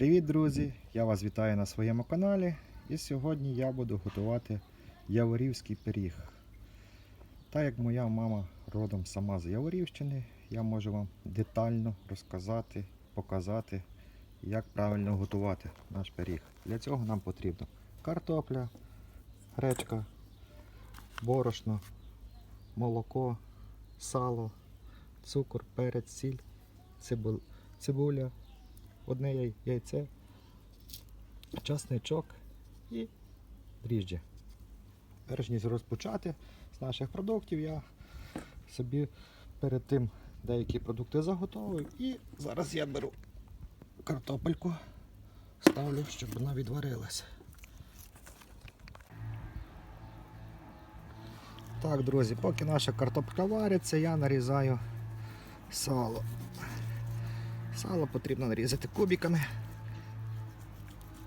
Привіт, друзі! Я вас вітаю на своєму каналі. І сьогодні я буду готувати яворівський пиріг. Так як моя мама родом сама з Яворівщини, я можу вам детально розказати, показати, як правильно готувати наш пиріг. Для цього нам потрібно картопля, гречка, борошно, молоко, сало, цукор, перець, сіль, цибуля, одне яйце, часничок і дріжджі. Перш ніж розпочати з наших продуктів, я собі перед тим деякі продукти заготовив. І зараз я беру картопельку, ставлю, щоб вона відварилася. Так, друзі, поки наша картопля вариться, я нарізаю сало. Сало потрібно нарізати кубиками.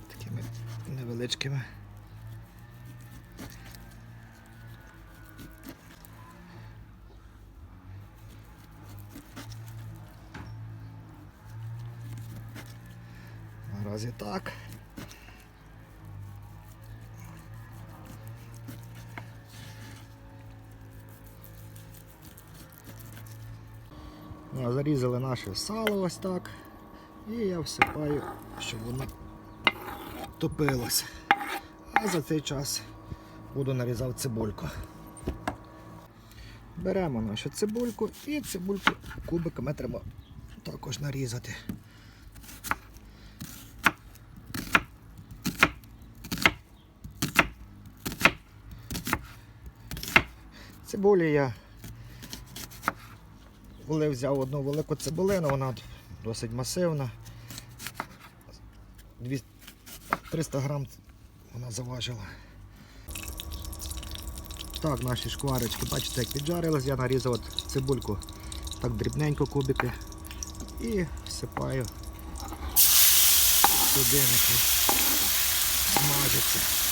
Такими невеличкими. Наразі так. Зарізали наше сало ось так. І я всипаю, щоб воно топилося. А за цей час буду нарізати цибульку. Беремо нашу цибульку і цибульку кубиками треба також нарізати. Цибулі я коли взяв одну велику цибулину, вона досить масивна. 300 грам вона заважила. Так, наші шкварочки, бачите, як піджарились, я нарізав от цибульку так дрібненько кубики і всипаю сюди смажиться.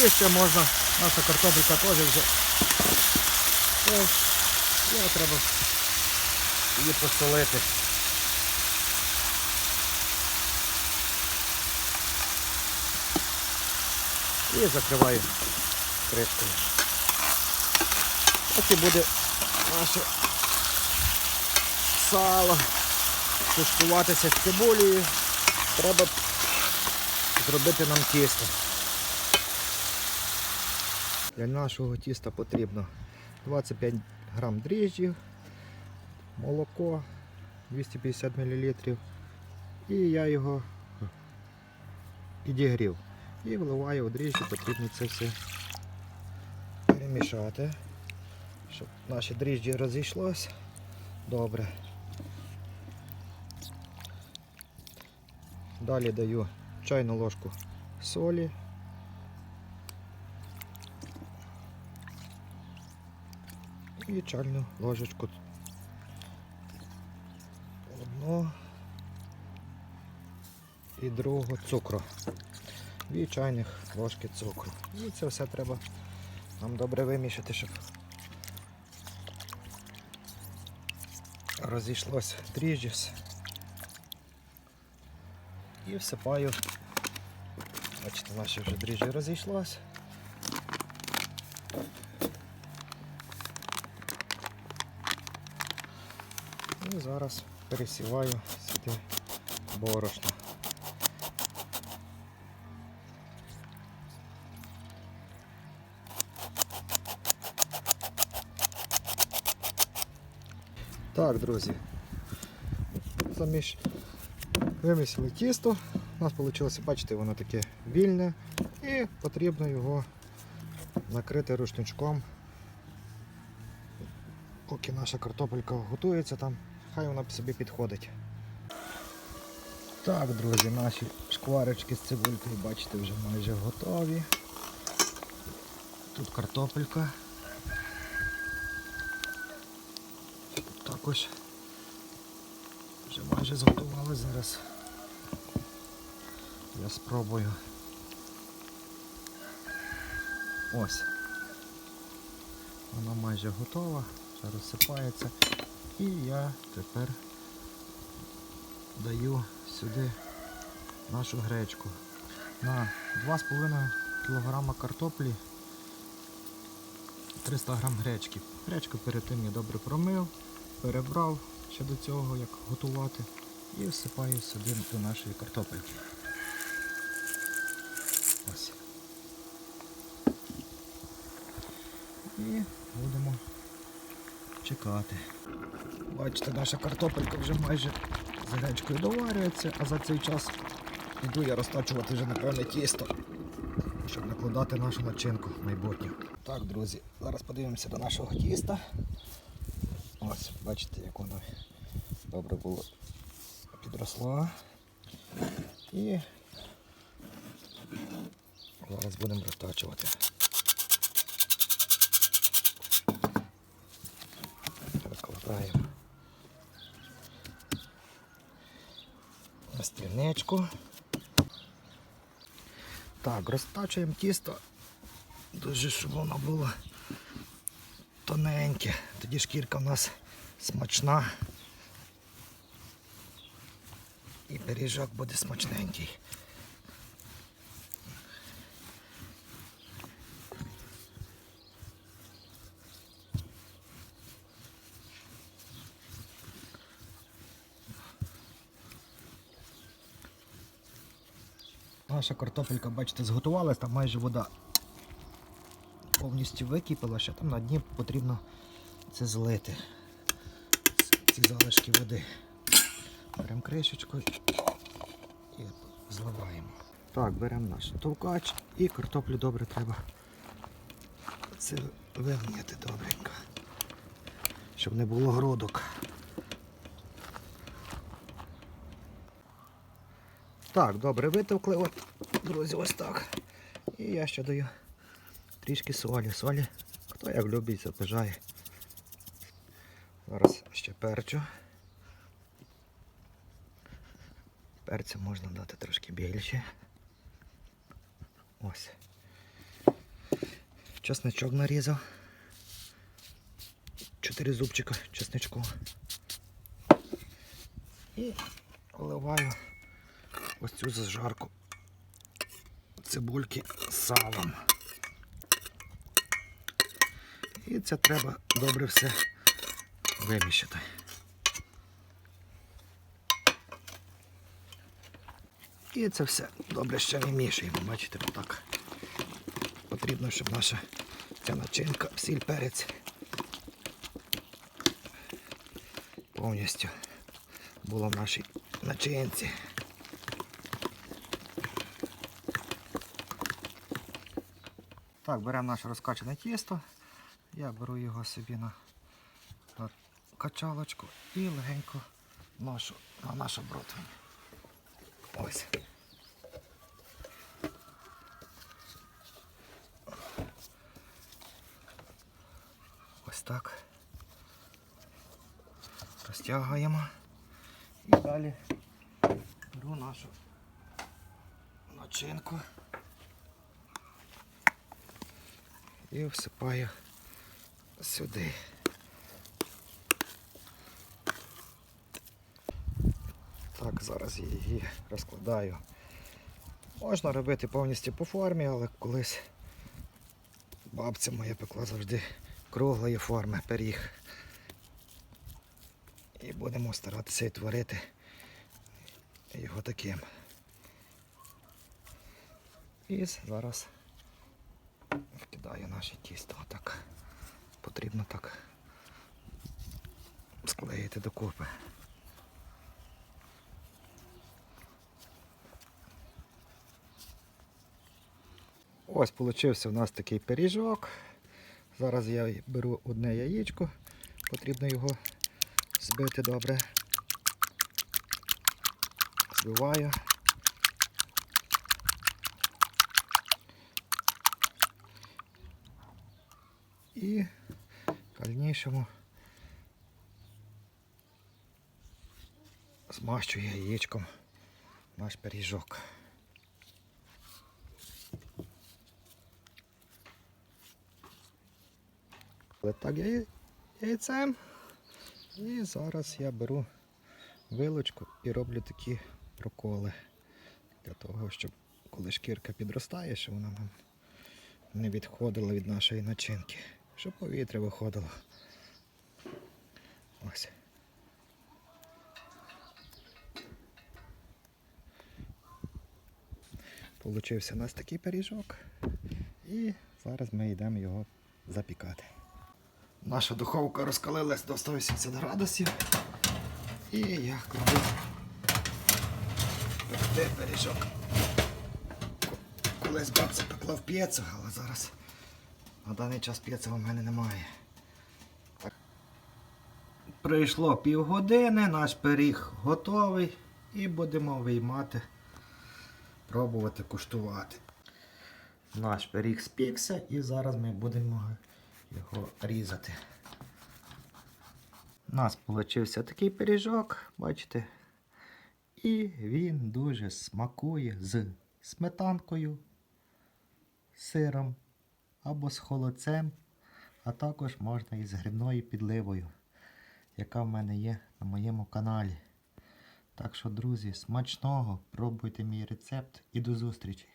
І ще можна, наша картопелька теж вже. О, його треба її посолити. І закриваю кришкою. Ось і буде наше сало тушкуватися з цибулею. Треба зробити нам тісто. Для нашого тіста потрібно 25 грам дріжджів, молоко 250 мл. І я його підігрів. І вливаю у дріжджі, потрібно це все перемішати, щоб наші дріжджі розійшлось добре. Далі даю чайну ложку солі. І чайну ложечку. Одну і другу цукру. Дві чайних ложки цукру. І це все треба нам добре вимішати, щоб розійшлося дріжджі все. І всипаю. Бачите, наші вже дріжджі розійшлось. І зараз пересіваю сюди борошно. Так, друзі, заміж вимісили тісто. У нас вийшло, бачите, воно таке вільне і потрібно його накрити рушничком поки наша картопелька готується там, хай вона собі підходить. Так, друзі, наші шкварочки з цибулькою, бачите, вже майже готові. Тут картопелька. Також вже майже зготували зараз. Я спробую. Ось. Вона майже готова, вже розсипається. І я тепер даю сюди нашу гречку. На 2,5 кг картоплі 300 г гречки. Гречку перед тим я добре промив, перебрав ще до цього, як готувати, і всипаю сюди до нашої картопельки. Ось. І будемо чекати. Бачите, наша картопелька вже майже з гречкою доварюється, а за цей час йду я розтачувати вже напевне тісто, щоб накладати нашу начинку майбутню. Так, друзі, зараз подивимося до нашого тіста. Ось, бачите, як воно добре було підросло. І зараз будемо розтачувати. Викладаємо на. Так, розтачуємо тісто, дуже щоб воно було тоненьке. Тоді шкірка в нас смачна. І пиріжок буде смачненький. Наша картопелька, бачите, зготувалась, там майже вода повністю википала, ще там на дні потрібно це злити. Ці залишки води. Беремо кришечку і зливаємо. Так, беремо наш товкач і картоплю добре треба це вивняти добренько, щоб не було грудок. Так, добре, витовкли, от, друзі, ось так. І я ще даю трішки солі. Солі, хто як любить, забажає. Зараз ще перчу. Перцю можна дати трошки більше. Ось. Чесничок нарізав. Чотири зубчика чесничку. І вливаю ось цю зажарку цибульки з салом. І це треба добре все вимішати. І це все добре ще вимішуємо. Бачите, отак. Потрібно, щоб наша ця начинка, сіль перець повністю була в нашій начинці. Так, беремо наше розкачане тісто. Я беру його собі на, на качалочку і легенько ношу на нашу бротвень. Ось. Ось так. Розтягуємо. І далі беру нашу начинку. І всипаю сюди. Так, зараз її розкладаю. Можна робити повністю по формі, але колись бабця моя пекла завжди круглої форми пиріг. І будемо старатися відтворити його таким. І зараз вкидаю наше тісто. Отак. Потрібно так склеїти докупи. Ось получився у нас такий пиріжок. Зараз я беру одне яєчко, потрібно його збити добре. Збиваю. І в дальнішому змащую яєчком наш пиріжок. Але так я яйцем. І зараз я беру вилочку і роблю такі проколи. Для того, щоб коли шкірка підростає, щоб вона нам не відходила від нашої начинки. Щоб повітря виходило. Ось. Получився у нас такий пиріжок. І зараз ми йдемо його запікати. Наша духовка розкалилась до 180 градусів. І я кладу пекти пиріжок. Колись бабця пекла в п'єцу, але зараз на даний час п'єца у мене немає. Так. Прийшло півгодини, наш пиріг готовий і будемо виймати, пробувати куштувати. Наш пиріг спікся і зараз ми будемо його різати. У нас вийшов такий пиріжок, бачите? І він дуже смакує з сметанкою, сиром або з холодцем, а також можна і з грибною підливою, яка в мене є на моєму каналі. Так що, друзі, смачного, пробуйте мій рецепт і до зустрічі!